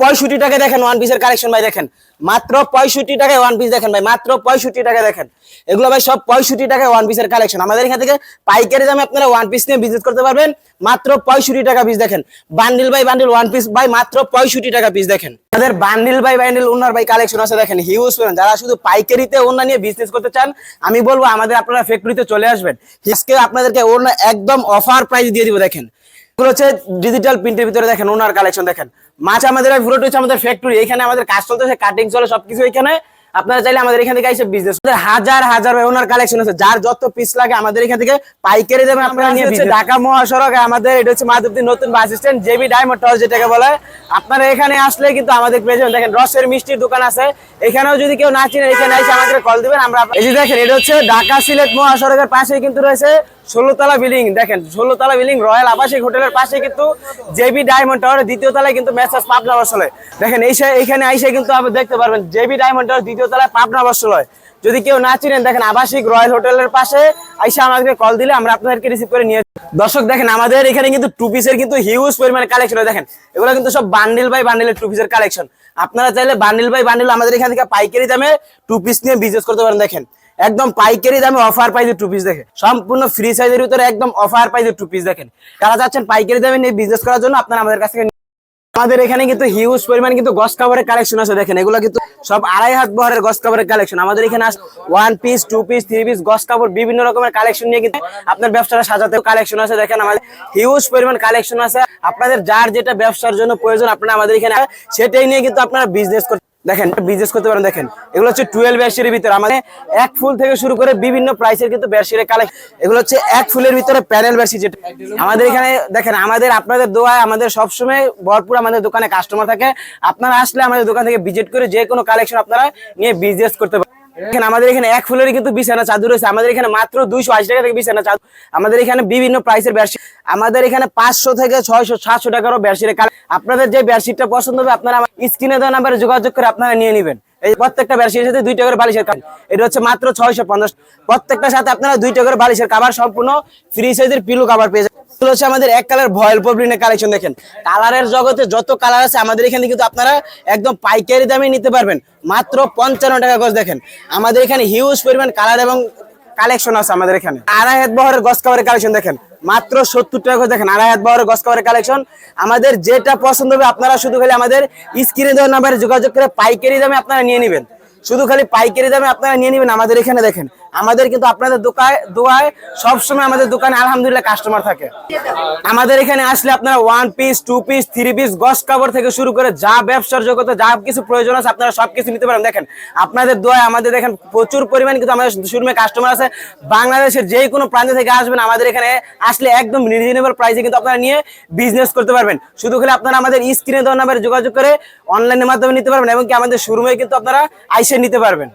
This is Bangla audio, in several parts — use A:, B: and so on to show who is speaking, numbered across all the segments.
A: পঁয়ষট্টি টাকা দেখেন ওয়ান পিসের কালেকশন ভাই দেখেন। মাত্র পঁয়ষট্টি টাকায় ওয়ান পিস দেখেন ভাই, মাত্র পঁয়ষট্টি টাকা দেখেন। এগুলো ভাই সব পঁয়ষট্টি টাকায় ওয়ান পিসের কালেকশন আমাদের এখান থেকে পাইকারি দামে আপনারা ওয়ান পিস নিয়ে বিজনেস করতে পারবেন। মাত্র পঁয়ষট্টি টাকা পিস দেখেন। Bundle by bundle one piece by মাত্র পঁয়ষট্টি টাকা পিস দেখেন। আমাদের bundle by bundle owner by collection আছে দেখেন হিউজ যারা শুধু পাইকারিতে ওনা নিয়ে বিজনেস করতে চান, আমি বলব আমাদের আপনারা ফ্যাক্টরিতে চলে আসবেন। আজকে আপনাদেরকে ওনা একদম অফার প্রাইস দিয়ে দিব দেখেন। এগুলো হচ্ছে ডিজিটাল প্রিন্টের ভিতরে দেখেন ওনার কালেকশন দেখেন। মাছ আমাদের পুরোটা হচ্ছে আমাদের ফ্যাক্টরি এখানে আমাদের কাজ চলতেছে কাটিং চলে সবকিছু এখানে। আপনারা চাইলে আমাদের এখান থেকে এসে বিজনেস হাজার হাজার ওনার কালেকশন আছে। যার যত পিস লাগে আমাদের এখান থেকে পাইকারি দেবেন আপনারা নিয়ে ঢাকা মহাসড়ক আমাদের এটা হচ্ছে মাধবদী নতুন bus stand JB diamond tower যেটাকে বলে। আপনারা এখানে আসলে কিন্তু আমাদের পেয়ে যাবেন। দেখেন রসের মিষ্টির দোকান আছে। এখানেও যদি কেউ না চিনেন এখানে এসে আমাদের কল দিবেন। আমরা এই যে দেখেন এটা হচ্ছে ঢাকা সিলেট মহাসড়কের পাশে কিন্তু রয়েছে ষোলোতলা বিল্ডিং দেখেন, ষোলোতলা বিল্ডিং রয়্যাল আবাসিক হোটেলের পাশে কিন্তু জেবি ডায়মন্ড টাওয়ার দ্বিতীয় তলায় কিন্তু মেসাজ পাবনা বসলে দেখেন, এই এইখানে আইসে কিন্তু আপনি দেখতে পারবেন জেবি ডায়মন্ড টাওয়ার দ্বিতীয় তলায় পাবনা বসলে যদি কেউ না চিনেন, দেখেন আবাসিক রয়্যাল হোটেলের পাশে আইসা আমাদেরকে কল দিলে আমরা আপনাদেরকে রিসিভ করে নিয়ে দর্শক, দেখেন, আমাদের এখানে কিন্তু টু পিসের কিন্তু হিউজ পরিমাণে কালেকশন দেখেন, এগুলো কিন্তু সব বান্ডিল বাই বান্ডিলের টু পিসের কালেকশন আপনারা চাইলে বান্ডিল বাই বান্ডিল আমাদের এখান থেকে পাইকারি দামে টু পিস নিয়ে বিজনেস করতে পারেন, দেখেন। একদম পাইকারি দামে অফার প্রাইজে টু পিস দেখেন। সম্পূর্ণ ফ্রি সাইজের ভিতরে একদম অফার প্রাইজে টু পিস দেখেন। যারা যাচ্ছেন পাইকারি দামে নিয়ে বিজনেস করার জন্য, আপনারা আমাদের কাছ থেকে আমাদের এখানে কিন্তু হিউজ পরিমাণ কিন্তু গস কাভারের কালেকশন আছে দেখেন। এগুলো কিন্তু সব আড়াই হাত বহরের গস কাভারের কালেকশন আমাদের এখানে one piece two piece three piece গস কাপড় বিভিন্ন রকমের কালেকশন নিয়ে কিন্তু আপনার ব্যবসাটা সাজাতে কালেকশন আছে দেখেন। আমাদের হিউজ পরিমাণ কালেকশন আছে। আপনাদের যার যেটা ব্যবসার জন্য প্রয়োজন, আপনারা আমাদের এখানে সেটাই নিয়ে কিন্তু আপনারা বিজনেস করতে দেখেন বিজনেস করতে পারেন, দেখেন। এগুলো হচ্ছে টুয়েলভ ব্যাশির ভিতরে। আমাদের এক ফুল থেকে শুরু করে বিভিন্ন প্রাইসের কিন্তু ব্যাশিরের কালেক্ট এগুলো হচ্ছে এক ফুলের ভিতরে প্যানেল ব্যাশি যেটা আমাদের এখানে, দেখেন, আমাদের, আপনাদের দোয়ায় আমাদের সবসময় ভরপুর আমাদের দোকানে কাস্টমার থাকে। আপনারা আসলে আমাদের দোকান থেকে ভিজিট করে যে কোনো কালেকশন আপনারা নিয়ে বিজনেস করতে পারেন এখানে আমাদের এখানে এক ফুলের কিন্তু বিছানা চাদর রয়েছে। আমাদের এখানে মাত্র দুইশো আশি টাকা থেকে বিছানা চাদর আমাদের এখানে বিভিন্ন প্রাইসের বেডশিট আমাদের এখানে পাঁচশো থেকে ছয়শো, সাতশো টাকারও বেডশিটের কারণ আপনাদের যে বেডশিটটা পছন্দ হবে, আপনারা স্ক্রিনে দেওয়া নাম্বারে যোগাযোগ করে আপনারা নিয়ে নেবেন। এই প্রত্যেকটা বেডশিটের সাথে দুই টাকার বালিশের কাজ এটা হচ্ছে মাত্র ছয়শো পঞ্চাশ। প্রত্যেকটার সাথে আপনারা দুই টাকার বালিশের কাবার সম্পূর্ণ ফ্রি সাইজের পিলো কাবার পেয়ে যাবেন। হচ্ছে আমাদের এক কালার ভয়েল পবলিনের কালেকশন দেখেন। কালারের জগতে যত কালার আছে আমাদের এখানে কিন্তু আপনারা একদম পাইকারি দামে নিতে পারবেন। মাত্র পঞ্চান্ন টাকা গজ দেখেন। আমাদের এখানে হিউজ পরিমাণ কালার এবং কালেকশন আছে আমাদের এখানে। আড়াই হাত বহরের গস কাভারের কালেকশন দেখেন। মাত্র সত্তর টাকা করে দেখেন, আড়াই হাত বড় গস কাভারের কালেকশন আমাদের যেটা পছন্দ হবে, আপনারা শুধু খালি আমাদের স্ক্রিনে দেওয়ার নাম্বারে যোগাযোগ করে পাইকারি দামে আপনারা নিয়ে নেবেন। শুধু খালি পাইকারি দামে আপনারা নিয়ে নেবেন, আমাদের এখানে দেখেন। আমাদের কিন্তু আপনাদের দোকায় দোয়ায় সবসময় আমাদের দোকানে আলহামদুলিল্লাহ কাস্টমার থাকে। আমাদের এখানে আসলে আপনারা one piece two piece three piece গস কাপড় থেকে শুরু করে যা ব্যবসার জগতে যা কিছু প্রয়োজন আছে আপনারা সবকিছু নিতে পারেন। দেখেন, আপনাদের দোয়ায় আমাদের দেখেন প্রচুর পরিমাণ কিন্তু আমাদের শোরুমে কাস্টমার আছে। বাংলাদেশের যে কোনো প্রান্ত থেকে আসবেন, আমাদের এখানে আসলে একদম রিজনেবল প্রাইসে কিন্তু আপনারা নিয়ে বিজনেস করতে পারবেন। শুধু খালি আপনারা আমাদের স্ক্রিনে দেওয়ার নাম্বারে যোগাযোগ করে অনলাইনের মাধ্যমে নিতে পারবেন এবং কি আমাদের শোরুমে কিন্তু আপনারা আইসে নিতে পারবেন।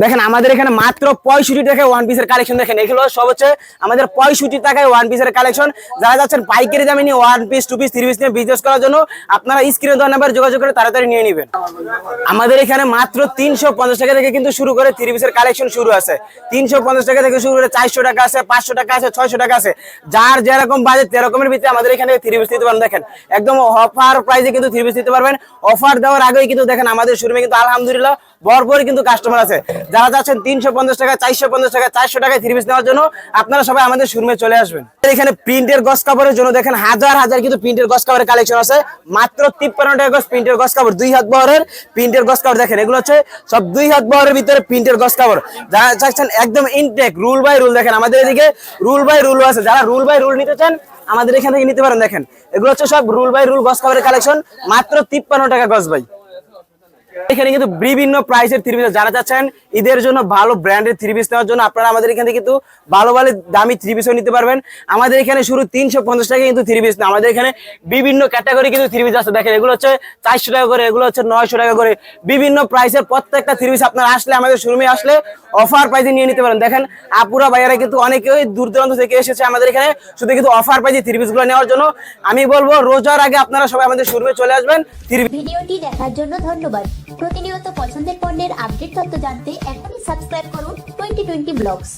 A: দেখেন আমাদের এখানে মাত্র পঁয়ষট্টি টাকায় ওয়ান পিসের কালেকশন দেখেন। এগুলো সব হচ্ছে আমাদের পঁয়ষট্টি টাকায় ওয়ান পিসের কালেকশন যারা যাচ্ছেন পাইকারি দামে নিয়ে one piece two piece three piece নিয়ে বিজনেস করার জন্য, আপনারা স্ক্রিনে দেওয়ার নাম্বার যোগাযোগ করে তাড়াতাড়ি নিয়ে নেবেন। আমাদের এখানে মাত্র তিনশো পঞ্চাশ টাকা থেকে কিন্তু শুরু করে থ্রি পিসের কালেকশন শুরু আছে। তিনশো পঞ্চাশ টাকা থেকে শুরু করে চারশো টাকা আছে, পাঁচশো টাকা আছে, ছয়শো টাকা আছে। যার যেরকম বাজেট সেরকমের ভিতরে আমাদের এখানে থ্রি পিস দিতে পারেন। দেখেন, একদম অফার প্রাইসে কিন্তু থ্রি পিস দিতে পারবেন। অফার দেওয়ার আগেই কিন্তু দেখেন, আমাদের শোরুমে কিন্তু আলহামদুলিল্লাহ ভরপুর কিন্তু কাস্টমার আছে। যারা যাচ্ছেন তিনশো পঞ্চাশ টাকা চারশো পঞ্চাশ টাকা চারশো টাকায় থ্রি পিস নেওয়ার জন্য আপনারা সবাই আমাদের শোরুমে চলে আসবেন। এখানে প্রিন্টের গস কাপড়ের জন্য দেখেন হাজার হাজার কিন্তু প্রিন্টের গস কাপড়ের কালেকশন আছে। মাত্র তিপ্পান্ন টাকা গস প্রিন্টের গস কাপড় দুই হাত বহরের প্রিন্টের গস কাপড় দেখেন, এগুলো হচ্ছে সব দুই হাত বহরের ভিতরে প্রিন্টের গস কাপড় যারা চাচ্ছেন একদম ইনটেক রুল বাই রুল দেখেন, আমাদের এদিকে রুল বাই রুল আছে। যারা রুল বাই রুল নিতে চান, আমাদের এখান থেকে নিতে পারেন, দেখেন। এগুলো হচ্ছে সব রুল বাই রুল গস কাপড়ের কালেকশন মাত্র তিপ্পান্ন টাকা গস ভাই। এখানে কিন্তু বিভিন্ন প্রাইসের থ্রি পিস যারা চাচ্ছেন ঈদের জন্য ভালো ব্র্যান্ডের থ্রি পিস নেওয়ার জন্য আপনারা আমাদের এখানে কিন্তু ভালো ভালো দামি থ্রি পিসও নিতে পারবেন। আমাদের এখানে শুরু তিনশো পঞ্চাশ টাকা কিন্তু থ্রি পিস না আমাদের এখানে বিভিন্ন ক্যাটাগরি কিন্তু থ্রি পিস আছে। দেখেন, এগুলো হচ্ছে চারশো টাকা করে, এগুলো হচ্ছে নয়শো টাকা করে। বিভিন্ন প্রাইসের প্রত্যেকটা থ্রি পিস আপনারা আসলে আমাদের শোরুমে আসলে অফার প্রাইসে নিয়ে নিতে পারেন। দেখেন, আপুরা ভাইয়ারা কিন্তু অনেকেই দূর দূরান্ত থেকে এসেছে আমাদের এখানে, শুধু কিন্তু অফার প্রাইসে থ্রি পিসগুলো নেওয়ার জন্য। আমি বলব, রোজার আগে আপনারা সবাই আমাদের শোরুমে চলে আসবেন।
B: ভিডিওটি দেখার জন্য ধন্যবাদ। প্রতিনিয়ত পছন্দের পণ্যের আপডেট তথ্য জানতে এখনই সাবস্ক্রাইব করুন টোয়েন্টি টোয়েন্টি ব্লগস